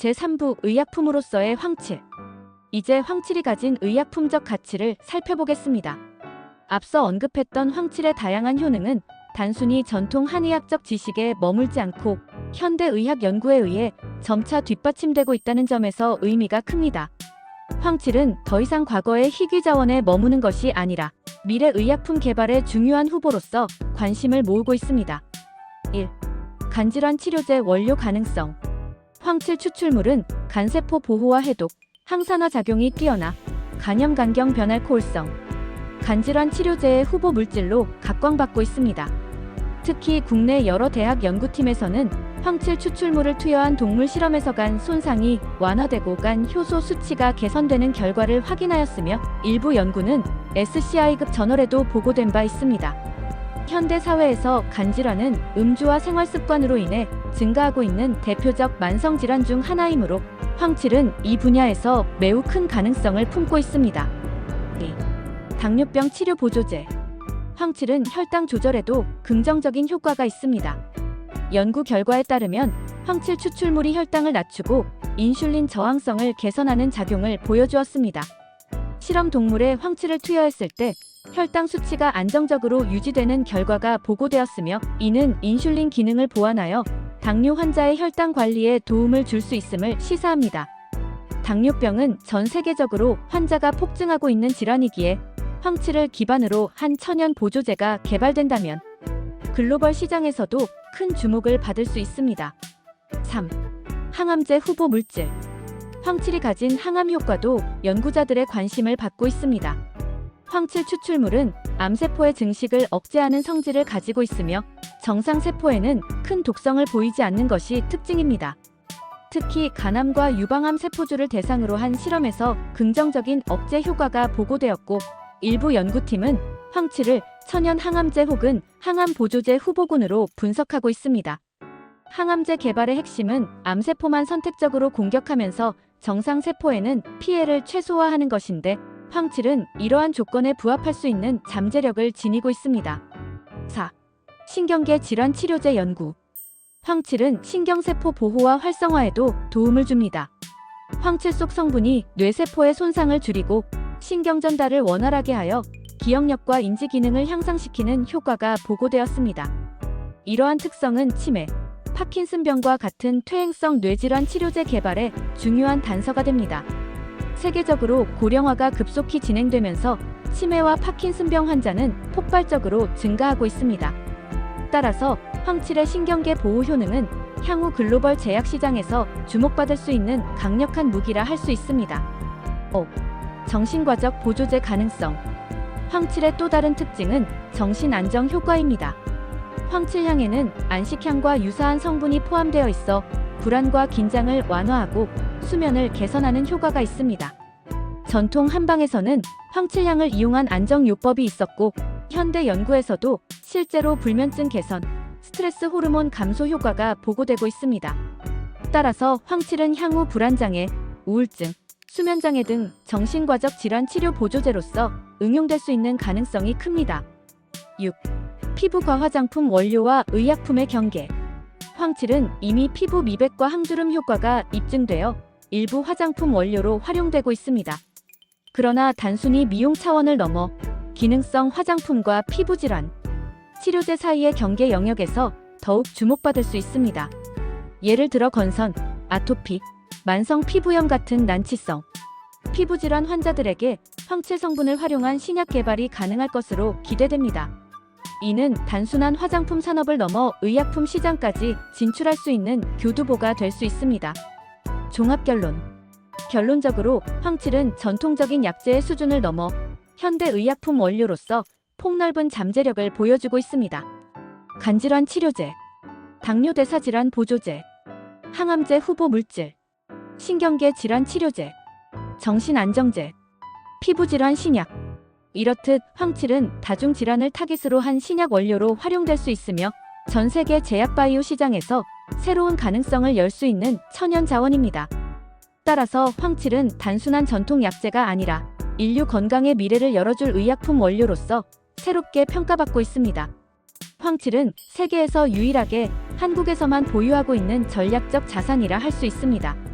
제3부 의약품으로서의 황칠. 이제 황칠이 가진 의약품적 가치를 살펴보겠습니다. 앞서 언급했던 황칠의 다양한 효능은 단순히 전통 한의학적 지식에 머물지 않고 현대 의학 연구에 의해 점차 뒷받침되고 있다는 점에서 의미가 큽니다. 황칠은 더 이상 과거의 희귀 자원에 머무는 것이 아니라 미래 의약품 개발의 중요한 후보로서 관심을 모으고 있습니다. 1. 간질환 치료제 원료 가능성. 황칠 추출물은 간세포 보호와 해독, 항산화 작용이 뛰어나 간염 간경 변할 코올성, 간질환 치료제의 후보 물질로 각광받고 있습니다. 특히 국내 여러 대학 연구팀에서는 황칠 추출물을 투여한 동물 실험에서 간 손상이 완화되고 간 효소 수치가 개선되는 결과를 확인하였으며 일부 연구는 SCI급 저널에도 보고된 바 있습니다. 현대 사회에서 간질환은 음주와 생활 습관으로 인해 증가하고 있는 대표적 만성 질환 중 하나이므로 황칠은 이 분야에서 매우 큰 가능성을 품고 있습니다. 2. 당뇨병 치료 보조제. 황칠은 혈당 조절에도 긍정적인 효과가 있습니다. 연구 결과에 따르면 황칠 추출물이 혈당을 낮추고 인슐린 저항성을 개선하는 작용을 보여주었습니다. 실험 동물에 황칠을 투여했을 때 혈당 수치가 안정적으로 유지되는 결과가 보고되었으며 이는 인슐린 기능을 보완하여 당뇨 환자의 혈당 관리에 도움을 줄 수 있음을 시사합니다. 당뇨병은 전 세계적으로 환자가 폭증하고 있는 질환이기에 황칠을 기반으로 한 천연 보조제가 개발된다면 글로벌 시장에서도 큰 주목을 받을 수 있습니다. 3. 항암제 후보 물질. 황칠이 가진 항암 효과도 연구자들의 관심을 받고 있습니다. 황칠 추출물은 암세포의 증식을 억제하는 성질을 가지고 있으며 정상세포에는 큰 독성을 보이지 않는 것이 특징입니다. 특히 간암과 유방암 세포주를 대상으로 한 실험에서 긍정적인 억제 효과가 보고되었고 일부 연구팀은 황칠을 천연 항암제 혹은 항암 보조제 후보군으로 분석하고 있습니다. 항암제 개발의 핵심은 암세포만 선택적으로 공격하면서 정상세포에는 피해를 최소화하는 것인데 황칠은 이러한 조건에 부합할 수 있는 잠재력을 지니고 있습니다. 4. 신경계 질환 치료제 연구. 황칠은 신경세포 보호와 활성화에도 도움을 줍니다. 황칠 속 성분이 뇌세포의 손상을 줄이고 신경 전달을 원활하게 하여 기억력과 인지 기능을 향상시키는 효과가 보고되었습니다. 이러한 특성은 치매, 파킨슨병과 같은 퇴행성 뇌질환 치료제 개발에 중요한 단서가 됩니다. 세계적으로 고령화가 급속히 진행되면서 치매와 파킨슨병 환자는 폭발적으로 증가하고 있습니다. 따라서 황칠의 신경계 보호 효능은 향후 글로벌 제약 시장에서 주목받을 수 있는 강력한 무기라 할 수 있습니다. 5. 정신과적 보조제 가능성. 황칠의 또 다른 특징은 정신 안정 효과입니다. 황칠향에는 안식향과 유사한 성분이 포함되어 있어 불안과 긴장을 완화하고 수면을 개선하는 효과가 있습니다. 전통 한방에서는 황칠향을 이용한 안정요법이 있었고 현대 연구에서도 실제로 불면증 개선, 스트레스 호르몬 감소 효과가 보고되고 있습니다. 따라서 황칠은 향후 불안장애, 우울증, 수면장애 등 정신과적 질환 치료 보조제로서 응용될 수 있는 가능성이 큽니다. 6. 피부과 화장품 원료와 의약품의 경계. 황칠은 이미 피부 미백과 항주름 효과가 입증되어 일부 화장품 원료로 활용되고 있습니다. 그러나 단순히 미용 차원을 넘어 기능성 화장품과 피부 질환, 치료제 사이의 경계 영역에서 더욱 주목받을 수 있습니다. 예를 들어 건선, 아토피, 만성 피부염 같은 난치성, 피부 질환 환자들에게 황칠 성분을 활용한 신약 개발이 가능할 것으로 기대됩니다. 이는 단순한 화장품 산업을 넘어 의약품 시장까지 진출할 수 있는 교두보가 될 수 있습니다. 종합 결론. 결론적으로 황칠은 전통적인 약재의 수준을 넘어 현대 의약품 원료로서 폭넓은 잠재력을 보여주고 있습니다. 간질환 치료제, 당뇨 대사 질환 보조제, 항암제 후보 물질, 신경계 질환 치료제, 정신 안정제, 피부 질환 신약. 이렇듯 황칠은 다중 질환을 타깃으로 한 신약 원료로 활용될 수 있으며 전 세계 제약 바이오 시장에서 새로운 가능성을 열 수 있는 천연 자원입니다. 따라서 황칠은 단순한 전통 약재가 아니라 인류 건강의 미래를 열어줄 의약품 원료로서 새롭게 평가받고 있습니다. 황칠은 세계에서 유일하게 한국에서만 보유하고 있는 전략적 자산이라 할 수 있습니다.